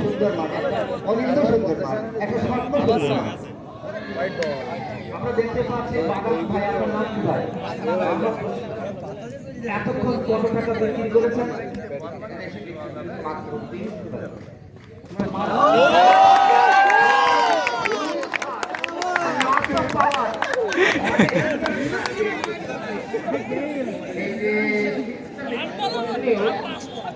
সুন্দর মাঠ অনিন্দ সুন্দর মাঠ একটা এতক্ষণ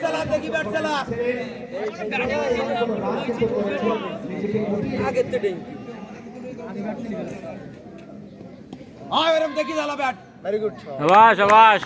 শাবাশ শাবাশ ব্যাটিং দেখি চালা ব্যাট। ভেরি গুড শাবাশ শাবাশ